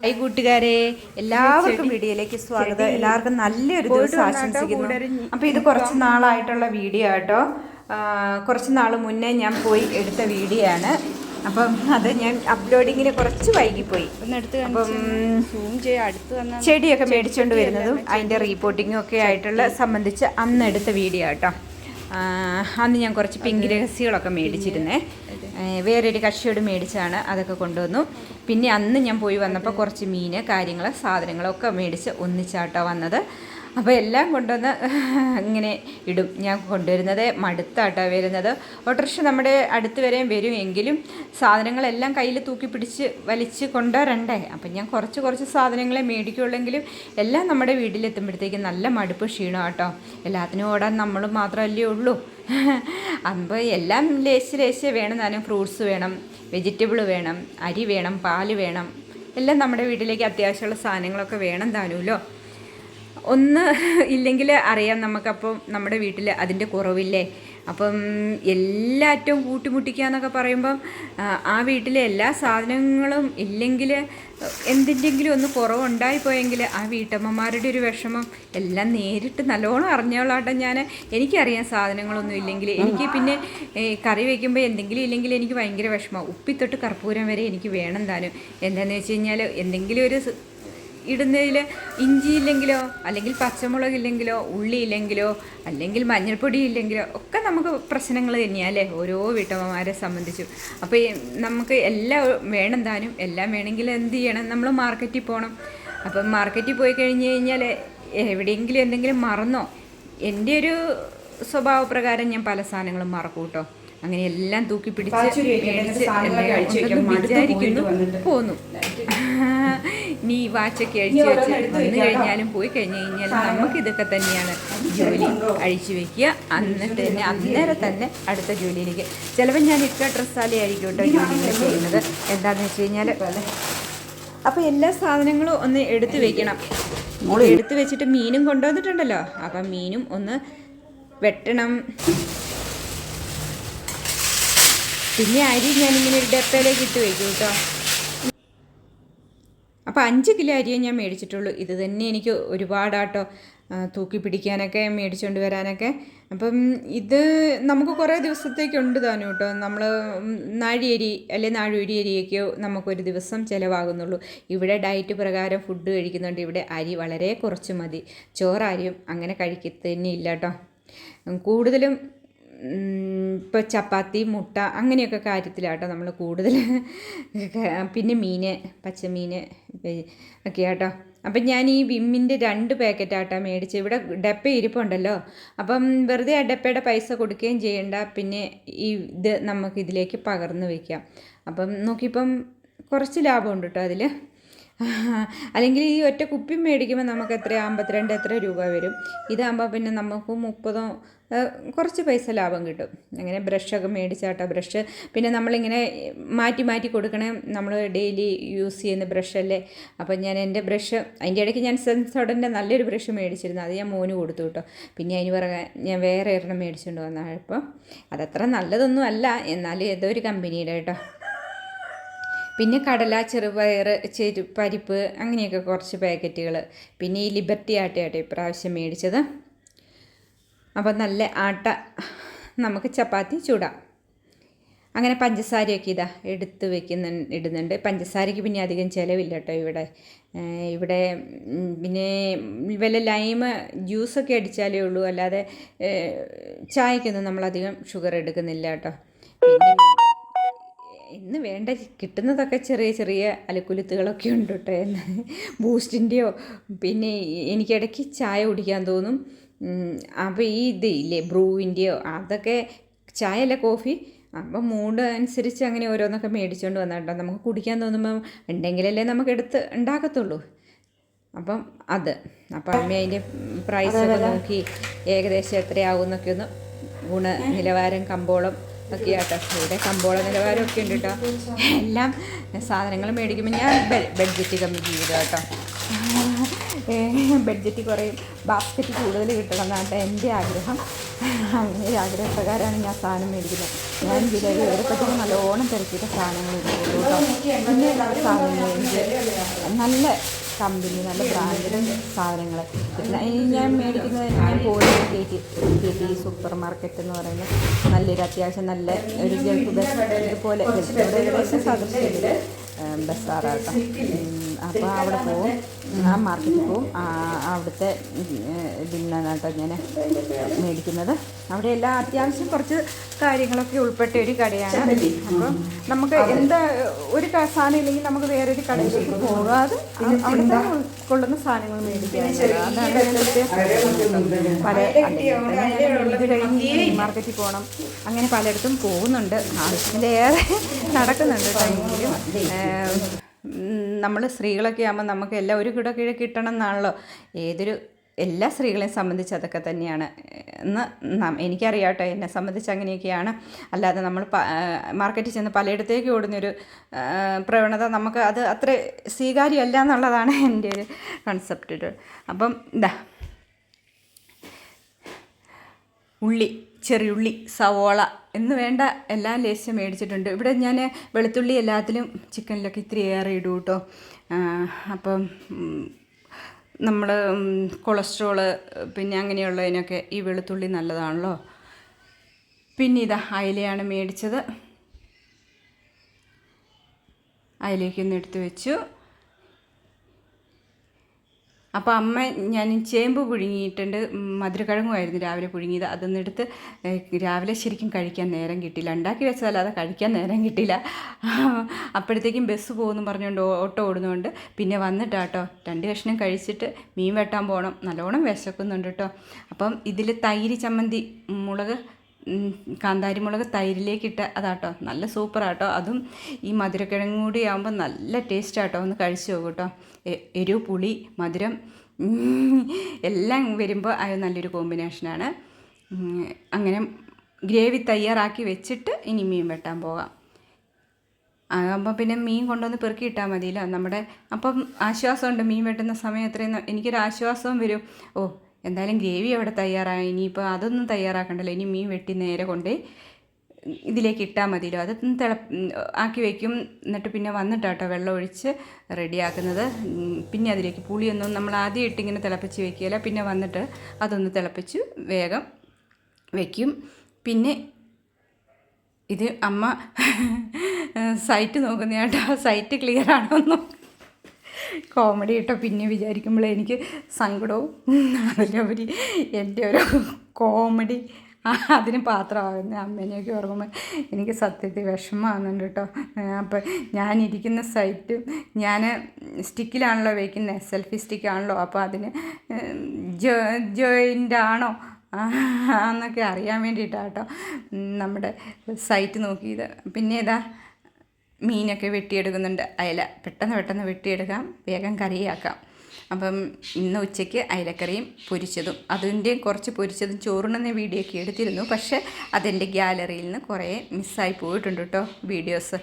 Hi കൂട്ടുകാരെ എല്ലാവർക്കും വീഡിയോയിലേക്ക് സ്വാഗതം. എല്ലാവർക്കും നല്ലൊരു ദിവസം ആശംസിക്കുന്നു. അപ്പോൾ ഇത് കുറച്ച് നാളായിട്ടുള്ള വീഡിയോ ആട്ടോ. കുറച്ച് നാൾ മുന്നേ ഞാൻ പോയി എടുത്ത വീഡിയോ ആണ്. അപ്പം അത് ഞാൻ അപ്ലോഡിങ്ങിന് കുറച്ച് വൈകിപ്പോയി. അപ്പം ചെടിയൊക്കെ മേടിച്ചുകൊണ്ട് വരുന്നതും അതിന്റെ റീപോർട്ടിങ്ങും ഒക്കെ ആയിട്ടുള്ള സംബന്ധിച്ച് അന്ന് എടുത്ത വീഡിയോ കേട്ടോ ആ, അന്ന് ഞാൻ കുറച്ച് പിങ്ക് രഹസ്യങ്ങളൊക്കെ മേടിച്ചിരുന്നേ. വേറൊരു കക്ഷിയോട് മേടിച്ചാണ് അതൊക്കെ കൊണ്ടുവന്നു. പിന്നെ അന്ന് ഞാൻ പോയി വന്നപ്പോൾ കുറച്ച് മീൻ കാര്യങ്ങൾ സാധനങ്ങളൊക്കെ മേടിച്ച് ഒന്നിച്ചാട്ടോ വന്നത്. അപ്പോൾ എല്ലാം കൊണ്ടുവന്ന് ഇങ്ങനെ ഇടും. ഞാൻ കൊണ്ടുവരുന്നത് മടുത്താട്ടോ വരുന്നത്. ഓട്ടോറിക്ഷ നമ്മുടെ അടുത്ത് വരെയും വരും. എങ്കിലും സാധനങ്ങളെല്ലാം കയ്യിൽ തൂക്കി പിടിച്ച് വലിച്ച് കൊണ്ടുവരണ്ടേ അപ്പം ഞാൻ കുറച്ച് കുറച്ച് സാധനങ്ങളെ മേടിക്കുള്ളെങ്കിലും എല്ലാം നമ്മുടെ വീട്ടിലെത്തുമ്പോഴത്തേക്കും നല്ല മടുപ്പ് ക്ഷീണം കേട്ടോ എല്ലാത്തിനും ഓടാൻ നമ്മൾ മാത്രമല്ലേ ഉള്ളൂ. അപ്പോൾ എല്ലാം ലേശ് ലേശ് വേണം താനും ഫ്രൂട്ട്സ് വേണം വെജിറ്റബിൾ വേണം അരി വേണം പാൽ വേണം. എല്ലാം നമ്മുടെ വീട്ടിലേക്ക് അത്യാവശ്യമുള്ള സാധനങ്ങളൊക്കെ വേണം താനുമല്ലോ ഒന്ന് ഇല്ലെങ്കിൽ അറിയാം നമുക്കപ്പം നമ്മുടെ വീട്ടിൽ അതിന്റെ കുറവില്ലേ. അപ്പം എല്ലാറ്റവും കൂട്ടിമുട്ടിക്കുക എന്നൊക്കെ പറയുമ്പം ആ, വീട്ടിലെ എല്ലാ സാധനങ്ങളും ഇല്ലെങ്കിൽ എന്തിന്റെങ്കിലും ഒന്ന് കുറവുണ്ടായിപ്പോയെങ്കിൽ ആ വീട്ടമ്മമാരുടെ ഒരു വിഷമം എല്ലാം നേരിട്ട് നല്ലോണം അറിഞ്ഞോളാട്ടെ ഞാൻ എനിക്കറിയാം സാധനങ്ങളൊന്നും ഇല്ലെങ്കിൽ എനിക്ക് പിന്നെ കറി വയ്ക്കുമ്പോൾ എന്തെങ്കിലും ഇല്ലെങ്കിൽ എനിക്ക് ഭയങ്കര വിഷമം. ഉപ്പിത്തൊട്ട് കർപ്പൂരം വരെ എനിക്ക് വേണം താനും. എന്താണെന്ന് വെച്ച് കഴിഞ്ഞാൽ എന്തെങ്കിലും ഒരു ഇടുന്നതിൽ ഇഞ്ചി ഇല്ലെങ്കിലോ അല്ലെങ്കിൽ പച്ചമുളക് ഇല്ലെങ്കിലോ ഉള്ളി ഇല്ലെങ്കിലോ അല്ലെങ്കിൽ മഞ്ഞൾപ്പൊടി ഇല്ലെങ്കിലോ ഒക്കെ നമുക്ക് പ്രശ്നങ്ങൾ തന്നെയാണ് അല്ലേ? ഓരോ വീട്ടമ്മമാരെ സംബന്ധിച്ചും. അപ്പോൾ നമുക്ക് എല്ലാം വേണം താനും എല്ലാം വേണമെങ്കിൽ എന്ത് ചെയ്യണം? നമ്മൾ മാർക്കറ്റിൽ പോകണം അപ്പം മാർക്കറ്റിൽ പോയി കഴിഞ്ഞ് കഴിഞ്ഞാൽ എവിടെയെങ്കിലും എന്തെങ്കിലും മറന്നോ? എന്റെ ഒരു സ്വഭാവപ്രകാരം ഞാൻ പല സാധനങ്ങളും മറക്കും അങ്ങനെ എല്ലാം തൂക്കി പിടിച്ച് വിചാരിക്കുന്നു പോന്നു. നീ വാച്ചൊക്കെ അഴിച്ചു വെച്ച് വന്നു കഴിഞ്ഞാലും പോയി കഴിഞ്ഞു കഴിഞ്ഞാൽ നമുക്ക് ഇതൊക്കെ തന്നെയാണ് ജോലി. അഴിച്ചു വെക്കുക. എന്നിട്ട് തന്നെ അന്നേരം തന്നെ അടുത്ത ജോലിയിലേക്ക്. ചിലപ്പോൾ ഞാൻ ഇട്ട ഡ്രസ്സാലേ ആയിരിക്കും കേട്ടോ ജോലികൾ ചെയ്യുന്നത്. എന്താണെന്ന് വെച്ച് കഴിഞ്ഞാൽ അപ്പോൾ എല്ലാ സാധനങ്ങളും ഒന്ന് എടുത്തു വെക്കണം. എടുത്തു വെച്ചിട്ട് മീനും കൊണ്ടുവന്നിട്ടുണ്ടല്ലോ. അപ്പം മീനും ഒന്ന് വെട്ടണം. പിന്നെ അരി ഞാനിങ്ങനെ ഒരു ഡപ്പയിലേക്ക് ഇട്ട് വയ്ക്കും കേട്ടോ. അപ്പോൾ അഞ്ച് കിലോ അരിയേ ഞാൻ മേടിച്ചിട്ടുള്ളൂ. ഇത് തന്നെ എനിക്ക് ഒരുപാടാട്ടോ തൂക്കി പിടിക്കാനൊക്കെ മേടിച്ചുകൊണ്ട് വരാനൊക്കെ. അപ്പം ഇത് നമുക്ക് കുറേ ദിവസത്തേക്കുണ്ട് താനും കേട്ടോ. നമ്മൾ നാഴിയരി അല്ലെങ്കിൽ നാഴുവരി അരിയൊക്കെയോ നമുക്കൊരു ദിവസം ചിലവാകുന്നുള്ളൂ. ഇവിടെ ഡയറ്റ് പ്രകാരം ഫുഡ് കഴിക്കുന്നുണ്ട്. ഇവിടെ അരി വളരെ കുറച്ച് മതി. ചോറാരിയും അങ്ങനെ കഴിക്കത്തന്നെ ഇല്ല കേട്ടോ. കൂടുതലും ഇപ്പോൾ ചപ്പാത്തി മുട്ട അങ്ങനെയൊക്കെ കാര്യത്തിലാട്ടോ നമ്മൾ കൂടുതൽ പിന്നെ മീൻ പച്ചമീൻ ഒക്കെ ആട്ടോ അപ്പം ഞാൻ ഈ വിമ്മിന്റെ രണ്ട് പാക്കറ്റ് ആട്ടോ മേടിച്ച്. ഇവിടെ ഡപ്പ ഇരിപ്പുണ്ടല്ലോ. അപ്പം വെറുതെ ആ ഡപ്പയുടെ പൈസ കൊടുക്കുകയും ചെയ്യണ്ട. പിന്നെ ഈ ഇത് നമുക്ക് ഇതിലേക്ക് പകർന്നു വയ്ക്കാം അപ്പം നോക്കിയപ്പം കുറച്ച് ലാഭമുണ്ട് കേട്ടോ അതിൽ അല്ലെങ്കിൽ ഈ ഒറ്റ കുപ്പി മേടിക്കുമ്പോൾ നമുക്ക് എത്ര അമ്പത്തിരണ്ട് എത്ര രൂപ വരും? ഇതാകുമ്പോൾ പിന്നെ നമുക്ക് മുപ്പതോ കുറച്ച് പൈസ ലാഭം കിട്ടും. അങ്ങനെ ബ്രഷൊക്കെ മേടിച്ചാട്ടോ ബ്രഷ്. പിന്നെ നമ്മളിങ്ങനെ മാറ്റി മാറ്റി കൊടുക്കണേ നമ്മൾ ഡെയിലി യൂസ് ചെയ്യുന്ന ബ്രഷല്ലേ അപ്പം ഞാൻ എന്റെ ബ്രഷ് അതിന്റെ ഇടയ്ക്ക് ഞാൻ സെൻസോഡന്റെ നല്ലൊരു ബ്രഷ് മേടിച്ചിരുന്നു. അത് ഞാൻ മോന് കൊടുത്തു കേട്ടോ. പിന്നെ അതിന് പുറകെ ഞാൻ വേറെ ഒരെണ്ണം മേടിച്ചുകൊണ്ട് വന്നപ്പോൾ അതത്ര നല്ലതൊന്നും അല്ല. എന്നാലും ഏതോ ഒരു കമ്പനിയുടെ കേട്ടോ. പിന്നെ കടല ചെറുപയർ ചെരു പരിപ്പ് അങ്ങനെയൊക്കെ കുറച്ച് പാക്കറ്റുകൾ. പിന്നെ ഈ ലിബർട്ടി ആട്ടയാട്ടോ ഇപ്രാവശ്യം മേടിച്ചത്. അപ്പോൾ നല്ല ആട്ട. നമുക്ക് ചപ്പാത്തി ചൂടാം. അങ്ങനെ പഞ്ചസാരയൊക്കെ ഇതാ എടുത്ത് വെക്കുന്ന ഇടുന്നുണ്ട്. പഞ്ചസാരയ്ക്ക് പിന്നെ അധികം ചിലവില്ല കേട്ടോ ഇവിടെ ഇവിടെ പിന്നെ വല്ല ലൈമ് ജ്യൂസൊക്കെ അടിച്ചാലേ ഉള്ളൂ. അല്ലാതെ ചായക്കൊന്നും നമ്മളധികം ഷുഗർ എടുക്കുന്നില്ല കേട്ടോ. പിന്നെ ഇന്ന് വേണ്ട കിട്ടുന്നതൊക്കെ ചെറിയ ചെറിയ അലക്കുലുത്തുകളൊക്കെ ഉണ്ട് കേട്ടോ എന്ന്. ബൂസ്റ്റിന്റെയോ പിന്നെ എനിക്കിടയ്ക്ക് ചായ കുടിക്കാൻ തോന്നും. അപ്പോൾ ഈ ഇത് ഇല്ലേ ബ്രൂവിന്റെയോ അതൊക്കെ ചായ അല്ല കോഫി? അപ്പം മൂഡ് അനുസരിച്ച് അങ്ങനെ ഓരോന്നൊക്കെ മേടിച്ചുകൊണ്ട് വന്നിട്ടോ. നമുക്ക് കുടിക്കാൻ തോന്നുമ്പോൾ ഉണ്ടെങ്കിലല്ലേ നമുക്ക് എടുത്ത് ഉണ്ടാക്കത്തുള്ളൂ. അപ്പം അത്. അപ്പം അമ്മ അതിന്റെ പ്രൈസൊക്കെ നോക്കി. ഏകദേശം എത്രയാവും എന്നൊക്കെ ഒന്ന് ഗുണനിലവാരം കമ്പോളം ഒക്കെ ആട്ടോ ഇവിടെ കമ്പോള നിലവാരമൊക്കെ ഉണ്ട് കേട്ടോ. എല്ലാം സാധനങ്ങൾ മേടിക്കുമ്പോൾ ഞാൻ ബഡ്ജറ്റ് കമ്മി ചെയ്തു കേട്ടോ. ബഡ്ജറ്റ് കുറയും ബാസ്ക്കറ്റ് കൂടുതൽ കിട്ടണം എന്നാണ് എന്റെ ആഗ്രഹം. അങ്ങനെ ഒരു ആഗ്രഹപ്രകാരമാണ് ഞാൻ സാധനം മേടിക്കുന്നത്. ഞാൻ വിലയിൽ എവിടെപ്പറ്റും നല്ലോണം തിരക്കിയിട്ട് സാധനങ്ങൾ കേട്ടോ. സാധനങ്ങൾ നല്ല കമ്പനി നല്ല ബ്രാൻഡഡ് സാധനങ്ങൾ ഞാൻ മേടിക്കുന്നത് ഞാൻ പോകുന്നത് കെ ടി സൂപ്പർ മാർക്കറ്റ് എന്ന് പറയുന്നത് നല്ലൊരു അത്യാവശ്യം നല്ല ഒരു ഗൾഫ് ബസ് ഗൾഫിന്റെ ഏകദേശം സദസ്സിൽ ബസ്സാറാട്ടോ അപ്പോൾ അവിടെ പോവും. ആ മാർക്കറ്റിൽ പോവും. അവിടുത്തെ ഇതിൽ ഞാൻ മേടിക്കുന്നത്. അവിടെ എല്ലാം അത്യാവശ്യം കുറച്ച് കാര്യങ്ങളൊക്കെ ഉൾപ്പെട്ട ഒരു കടയാണ് അപ്പം നമുക്ക് എന്താ ഒരു സാധനം ഇല്ലെങ്കിൽ നമുക്ക് വേറൊരു കടയിലേക്ക് പോകാതെ അ- അവിടെ ഉൾക്കൊള്ളുന്ന സാധനങ്ങൾ ഇവിടുത്തെ പല അല്ലെങ്കിൽ ഇത് കഴിഞ്ഞ് മാർക്കറ്റിൽ പോകണം. അങ്ങനെ പലയിടത്തും പോകുന്നുണ്ട്. ആവശ്യത്തിലേറെ നടക്കുന്നുണ്ട് ടൈമിലും നമ്മൾ സ്ത്രീകളൊക്കെ ആകുമ്പോൾ നമുക്ക് എല്ലാം ഒരു കിട കിഴ കിട്ടണം എന്നാണല്ലോ. ഏതൊരു എല്ലാ സ്ത്രീകളെയും സംബന്ധിച്ച് അതൊക്കെ തന്നെയാണ്. എന്ന് നാം എനിക്കറിയാട്ടെ എന്നെ സംബന്ധിച്ച് അങ്ങനെയൊക്കെയാണ്. അല്ലാതെ നമ്മൾ മാർക്കറ്റിൽ ചെന്ന് പലയിടത്തേക്ക് ഓടുന്നൊരു പ്രവണത നമുക്ക് അത് അത്ര സ്വീകാര്യമല്ല എന്നുള്ളതാണ് എന്റെ ഒരു കൺസെപ്റ്റ് അപ്പം ഇതാ ഉള്ളി ചെറിയുള്ളി സവോള എന്ന് വേണ്ട എല്ലാം ലേശം മേടിച്ചിട്ടുണ്ട്. ഇവിടെ ഞാൻ വെളുത്തുള്ളി എല്ലാത്തിലും ചിക്കനിലൊക്കെ ഇത്തിരി ഏറെ ഇടും കേട്ടോ. അപ്പം നമ്മൾ കൊളസ്ട്രോൾ പിന്നെ അങ്ങനെയുള്ളതിനൊക്കെ ഈ വെളുത്തുള്ളി നല്ലതാണല്ലോ. പിന്നെ ഇതാ അയിലയാണ് മേടിച്ചത്. അയിലേക്കൊന്ന് എടുത്തു വെച്ചു. അപ്പോൾ അമ്മ ഞാൻ ചേമ്പ് പുഴുങ്ങിയിട്ടുണ്ട്. മധുരക്കിഴങ്ങുമായിരുന്നു രാവിലെ പുഴുങ്ങിയത്. അതൊന്നും എടുത്ത് ഏഹ്, രാവിലെ ശരിക്കും കഴിക്കാൻ നേരം കിട്ടിയില്ല. ഉണ്ടാക്കി വെച്ചതല്ലാതെ കഴിക്കാൻ നേരം കിട്ടിയില്ല. അപ്പോഴത്തേക്കും ബസ് പോകുമെന്ന് പറഞ്ഞുകൊണ്ട് ഓട്ടോ ഓടുന്നതുകൊണ്ട് പിന്നെ വന്നിട്ടാട്ടോ രണ്ട് കഷ്ണം കഴിച്ചിട്ട് മീൻ വെട്ടാൻ പോകണം നല്ലോണം വിശക്കുന്നുണ്ട് കേട്ടോ അപ്പം ഇതിൽ തൈര് ചമ്മന്തി മുളക് ഉം, കാന്താരി മുളക് തൈരിലേക്കിട്ട് അതാട്ടോ. നല്ല സൂപ്പറാട്ടോ. അതും ഈ മധുരക്കിഴങ്ങ് കൂടി ആകുമ്പോൾ നല്ല ടേസ്റ്റാട്ടോ. ഒന്ന് കഴിച്ചു നോക്കൂ കേട്ടോ എരിവ് പുളി മധുരം എല്ലാം വരുമ്പോൾ അത് നല്ലൊരു കോമ്പിനേഷനാണ്. അങ്ങനെ ഗ്രേവി തയ്യാറാക്കി വെച്ചിട്ട് ഇനി മീൻ വെട്ടാൻ പോകാം ആകുമ്പോൾ പിന്നെ മീൻ കൊണ്ടുവന്ന് പെറുക്കി ഇട്ടാൽ മതിയല്ലോ. നമ്മുടെ അപ്പം ആശ്വാസമുണ്ട് മീൻ വെട്ടുന്ന സമയം എത്രയും എനിക്കൊരു ആശ്വാസവും വരും. ഓ എന്തായാലും ഗ്രേവി അവിടെ തയ്യാറായി. ഇനിയിപ്പോൾ അതൊന്നും തയ്യാറാക്കണ്ടല്ലോ. ഇനി മീൻ വെട്ടി നേരെ കൊണ്ടേ ഇതിലേക്ക് ഇട്ടാൽ മതിയല്ലോ. അത് തിള ആക്കി വയ്ക്കും എന്നിട്ട് പിന്നെ വന്നിട്ടാട്ടോ വെള്ളം ഒഴിച്ച് റെഡിയാക്കുന്നത്. പിന്നെ അതിലേക്ക് പുളിയൊന്നും നമ്മൾ ആദ്യം ഇട്ടിങ്ങനെ തിളപ്പിച്ച് വെക്കുകയില്ല. പിന്നെ വന്നിട്ട് അതൊന്ന് തിളപ്പിച്ച് വേഗം വയ്ക്കും പിന്നെ ഇത് അമ്മ സൈറ്റ് നോക്കുന്ന കേട്ടോ സൈറ്റ് ക്ലിയർ ആണോ എന്ന് കോമഡി കേട്ടോ. പിന്നെ വിചാരിക്കുമ്പോൾ എനിക്ക് സങ്കടവും അതിലുപരി എന്റെ ഒരു കോമഡി അതിന് പാത്രമാകുന്ന അമ്മേനെയൊക്കെ ഓർക്കുമ്പോൾ എനിക്ക് സത്യത്തിൽ വിഷമമാകുന്നുണ്ട് കേട്ടോ. അപ്പം ഞാനിരിക്കുന്ന സൈറ്റ് ഞാൻ സ്റ്റിക്കിലാണല്ലോ വയ്ക്കുന്നത് സെൽഫി സ്റ്റിക്കാണല്ലോ അപ്പോൾ അതിന് ജോ ജോയിന്റ് ആണോ? എന്നൊക്കെ അറിയാൻ വേണ്ടിയിട്ടാണ് കേട്ടോ. നമ്മുടെ സൈറ്റ് നോക്കിയത്. പിന്നെ ഇതാ മീനൊക്കെ വെട്ടിയെടുക്കുന്നുണ്ട്. അയല പെട്ടെന്ന് പെട്ടെന്ന് വെട്ടിയെടുക്കാം. വേഗം കറിയാക്കാം. അപ്പം ഇന്ന് ഉച്ചയ്ക്ക് അയലക്കറിയും പൊരിച്ചതും. അതിന്റെയും കുറച്ച് പൊരിച്ചതും ചോറുണെന്ന വീഡിയോ ഒക്കെ എടുത്തിരുന്നു. പക്ഷേ അതെന്റെ ഗ്യാലറിയിൽ നിന്ന് കുറേ മിസ്സായി പോയിട്ടുണ്ട് കേട്ടോ വീഡിയോസ്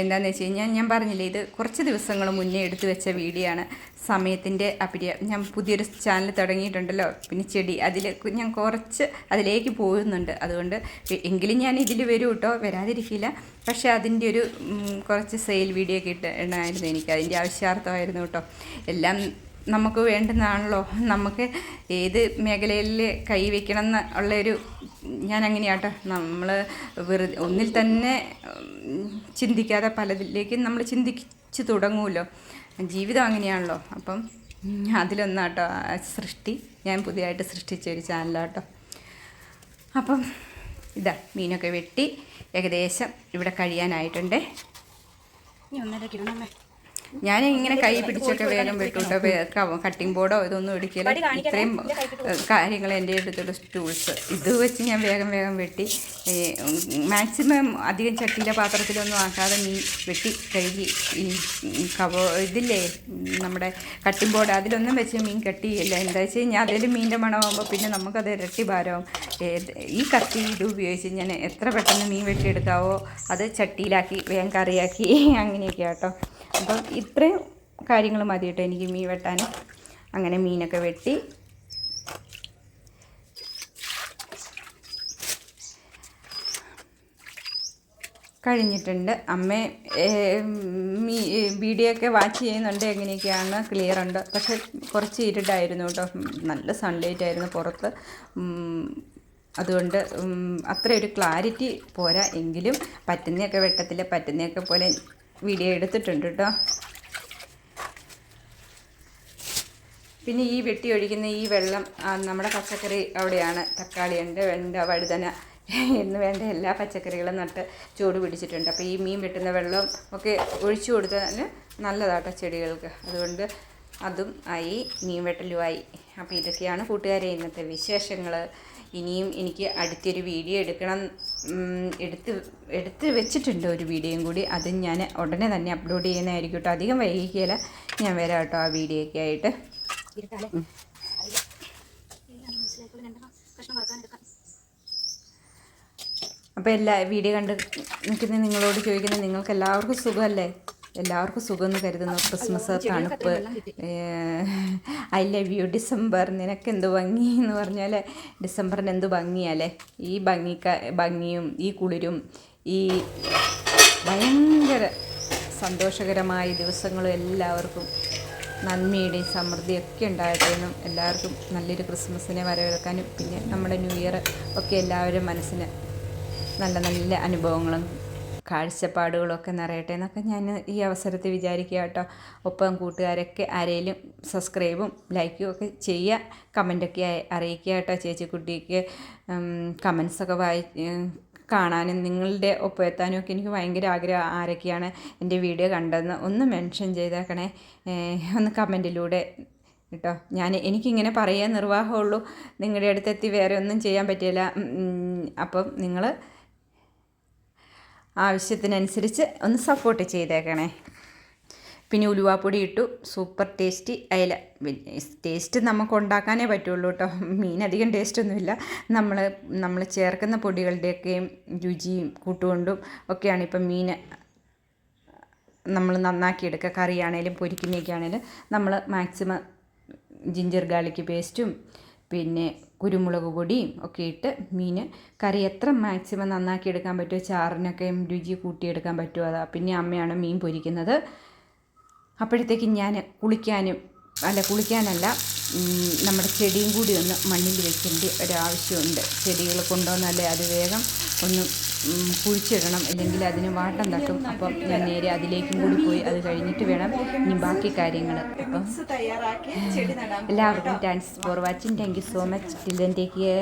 എന്താണെന്ന് വെച്ച് കഴിഞ്ഞാൽ ഞാൻ പറഞ്ഞില്ലേ ഇത് കുറച്ച് ദിവസങ്ങൾ മുന്നേ എടുത്തു വെച്ച വീഡിയോ ആണ്. സമയത്തിന്റെ അപിരിയ ഞാൻ പുതിയൊരു ചാനൽ തുടങ്ങിയിട്ടുണ്ടല്ലോ പിന്നെ ചെടി. അതിൽ ഞാൻ കുറച്ച് അതിലേക്ക് പോകുന്നുണ്ട്. അതുകൊണ്ട് എങ്കിലും ഞാൻ ഇതിൽ വരും കേട്ടോ വരാതിരിക്കില്ല. പക്ഷേ അതിന്റെ ഒരു കുറച്ച് സെയിൽ വീഡിയോ ഒക്കെ ഇട്ടണമായിരുന്നു എനിക്ക്. അതിന്റെ ആവശ്യാർത്ഥമായിരുന്നു കേട്ടോ എല്ലാം നമുക്ക് വേണ്ടുന്നതാണല്ലോ. നമുക്ക് ഏത് മേഖലയിൽ കൈവയ്ക്കണം എന്ന് ഉള്ളൊരു ഞാൻ അങ്ങനെയാട്ടോ. നമ്മൾ വെറുതെ ഒന്നിൽ തന്നെ ചിന്തിക്കാതെ പലതിലേക്കും നമ്മൾ ചിന്തിച്ച് തുടങ്ങുമല്ലോ ജീവിതം അങ്ങനെയാണല്ലോ. അപ്പം അതിലൊന്നാട്ടോ സൃഷ്ടി. ഞാൻ പുതിയതായിട്ട് സൃഷ്ടിച്ച ഒരു ചാനലാട്ടോ. അപ്പം ഇതാ മീനൊക്കെ വെട്ടി. ഏകദേശം ഇവിടെ കഴിയാനായിട്ടുണ്ട്. ഇനി കിലോ ഇടണമേ ഞാൻ ഇങ്ങനെ കൈ പിടിച്ചൊക്കെ വേഗം വെട്ടുട്ടോ കട്ടിംഗ് ബോർഡോ ഇതൊന്നും എടുക്കില്ല. ഇത്രയും കാര്യങ്ങൾ എന്റെ അടുത്തുള്ള ടൂൾസ് ഇത് വെച്ച് ഞാൻ വേഗം വേഗം വെട്ടി മാക്സിമം അധികം ചട്ടിയിലെ പാത്രത്തിലൊന്നും ആക്കാതെ മീൻ വെട്ടി കഴുകി ഈ കവ ഇതില്ലേ നമ്മുടെ കട്ടിംഗ് ബോർഡ് അതിലൊന്നും വെച്ച് മീൻ കട്ടിയില്ല. എന്താ വെച്ച് കഴിഞ്ഞാൽ അതിൽ മീന്റെ മണമാകുമ്പോൾ പിന്നെ നമുക്കത് ഇരട്ടി ഭാരവും ഈ കത്തി ഇത് ഉപയോഗിച്ച് ഞാൻ എത്ര പെട്ടെന്ന് മീൻ വെട്ടിയെടുക്കാവോ അത് ചട്ടിയിലാക്കി വേഗം കറിയാക്കി അങ്ങനെയൊക്കെ കേട്ടോ അപ്പം ഇത്രയും കാര്യങ്ങൾ മതി കേട്ടോ എനിക്ക് മീൻ വെട്ടാൻ. അങ്ങനെ മീനൊക്കെ വെട്ടി. കഴിഞ്ഞിട്ടുണ്ട്. അമ്മ മീ വീഡിയോ ഒക്കെ വാച്ച് ചെയ്യുന്നുണ്ട്. എങ്ങനെയൊക്കെയാണ് ക്ലിയർ ഉണ്ട്. പക്ഷെ കുറച്ച് ഇരുട്ടായിരുന്നു കേട്ടോ. നല്ല സൺലൈറ്റ് ആയിരുന്നു പുറത്ത്. അതുകൊണ്ട് അത്ര ഒരു ക്ലാരിറ്റി പോരാ. എങ്കിലും പറ്റുന്നതൊക്കെ വെട്ടത്തില്ല. പറ്റുന്നതൊക്കെ പോലെ വീഡിയോ എടുത്തിട്ടുണ്ട് കേട്ടോ പിന്നെ ഈ വെട്ടി ഒഴിക്കുന്ന ഈ വെള്ളം നമ്മുടെ പച്ചക്കറി അവിടെയാണ്. തക്കാളി ഉണ്ട് വെണ്ട വഴുതന എന്ന് വേണ്ട എല്ലാ പച്ചക്കറികളും നട്ട് ചൂട് പിടിച്ചിട്ടുണ്ട്. അപ്പോൾ ഈ മീൻ വെട്ടുന്ന വെള്ളം ഒക്കെ ഒഴിച്ചു കൊടുത്താൽ നല്ലതാട്ടോ ചെടികൾക്ക്. അതുകൊണ്ട് അതും ആയി മീൻ വെട്ടലുമായി. അപ്പോൾ ഇതൊക്കെയാണ് കൂട്ടുകാരെ ഇന്നത്തെ വിശേഷങ്ങൾ ഇനിയും എനിക്ക് അടുത്തൊരു വീഡിയോ എടുക്കണം എടുത്ത് എടുത്ത് വെച്ചിട്ടുണ്ട് ഒരു വീഡിയോയും കൂടി. അത് ഞാൻ ഉടനെ തന്നെ അപ്ലോഡ് ചെയ്യുന്നതായിരിക്കും കേട്ടോ. അധികം വൈകിക്കില്ല ഞാൻ വരാം കേട്ടോ ആ വീഡിയോ ഒക്കെ ആയിട്ട് അപ്പോൾ എല്ലാ വീഡിയോ കണ്ട് നിൽക്കുന്ന നിങ്ങളോട് ചോദിക്കുന്നത് നിങ്ങൾക്ക് എല്ലാവർക്കും സുഖമല്ലേ? എല്ലാവർക്കും സുഖമെന്ന് കരുതുന്നു. ക്രിസ്മസ് തണുപ്പ്. I love you. ഡിസംബർ നിനക്ക് എന്ത് ഭംഗി എന്ന് പറഞ്ഞാൽ ഡിസംബറിന് എന്ത് ഭംഗിയല്ലേ? ഈ ഭംഗിക്ക ഭംഗിയും ഈ കുളിരും ഈ ഭയങ്കര സന്തോഷകരമായ ദിവസങ്ങളും എല്ലാവർക്കും നന്മയുടെയും സമൃദ്ധിയൊക്കെ ഉണ്ടാകട്ടെ എന്നും എല്ലാവർക്കും നല്ലൊരു ക്രിസ്മസിനെ വരവേൽക്കാനും പിന്നെ നമ്മുടെ ന്യൂ ഇയർ ഒക്കെ എല്ലാവരും മനസ്സിന് നല്ല നല്ല അനുഭവങ്ങളും കാഴ്ചപ്പാടുകളും ഒക്കെ നിറയട്ടെ എന്നൊക്കെ ഞാൻ ഈ അവസരത്തിൽ വിചാരിക്കുക കേട്ടോ. ഒപ്പം കൂട്ടുകാരൊക്കെ ആരെങ്കിലും സബ്സ്ക്രൈബും ലൈക്കും ഒക്കെ ചെയ്യുക കമന്റൊക്കെ അറിയിക്കുക കേട്ടോ ചേച്ചിക്കുട്ടിക്ക് കമൻസൊക്കെ വായി കാണാനും നിങ്ങളുടെ ഒപ്പം എത്താനും ഒക്കെ എനിക്ക് ഭയങ്കര ആഗ്രഹം ആരൊക്കെയാണ് എന്റെ വീഡിയോ കണ്ടതെന്ന് ഒന്ന് മെൻഷൻ ചെയ്തേക്കണേ. ഒന്ന് കമന്റിലൂടെ കേട്ടോ. ഞാൻ എനിക്കിങ്ങനെ പറയാൻ നിർവാഹമുള്ളൂ. നിങ്ങളുടെ അടുത്തെത്തി വേറെ ഒന്നും ചെയ്യാൻ പറ്റില്ല. അപ്പം നിങ്ങൾ ആവശ്യത്തിനനുസരിച്ച് ഒന്ന് സപ്പോർട്ട് ചെയ്തേക്കണേ. പിന്നെ ഉലുവാപ്പൊടി ഇട്ടു. Super tasty. അയല ടേസ്റ്റ് നമുക്ക് ഉണ്ടാക്കാനേ പറ്റുള്ളൂ കേട്ടോ മീൻ അധികം ടേസ്റ്റൊന്നുമില്ല നമ്മൾ നമ്മൾ ചേർക്കുന്ന പൊടികളുടെയൊക്കെയും രുചിയും കൂട്ടുകൊണ്ടും ഒക്കെയാണ് ഇപ്പം മീൻ നമ്മൾ നന്നാക്കിയെടുക്കുക കറിയാണേലും പൊരിക്കുന്നതൊക്കെ ആണേലും നമ്മൾ മാക്സിമം ജിഞ്ചർ ഗാർലിക് പേസ്റ്റും പിന്നെ കുരുമുളക് പൊടിയും ഒക്കെ ഇട്ട് മീൻ കറി എത്ര മാക്സിമം നന്നാക്കി എടുക്കാൻ പറ്റുമോ? ചാറിനൊക്കെ രുചി കൂട്ടിയെടുക്കാൻ പറ്റുമോ? അതാ പിന്നെ അമ്മയാണ് മീൻ പൊരിക്കുന്നത്. അപ്പോഴത്തേക്കും ഞാൻ കുളിക്കാനും അല്ല കുളിക്കാനല്ല നമ്മുടെ ചെടിയും കൂടി ഒന്ന് മണ്ണിൽ വെക്കേണ്ട ഒരാവശ്യമുണ്ട് ചെടികൾ കൊണ്ടുവന്നാലേ അത് വേഗം ഒന്ന് കുഴിച്ചിടണം അല്ലെങ്കിൽ അതിന് വാട്ടം തട്ടും. അപ്പം ഞാൻ നേരെ അതിലേക്കും കൂടി പോയി. അത് കഴിഞ്ഞിട്ട് വേണം ഇനി ബാക്കി കാര്യങ്ങൾ. അപ്പം എല്ലാവർക്കും thanks for watching thank you so much till then take care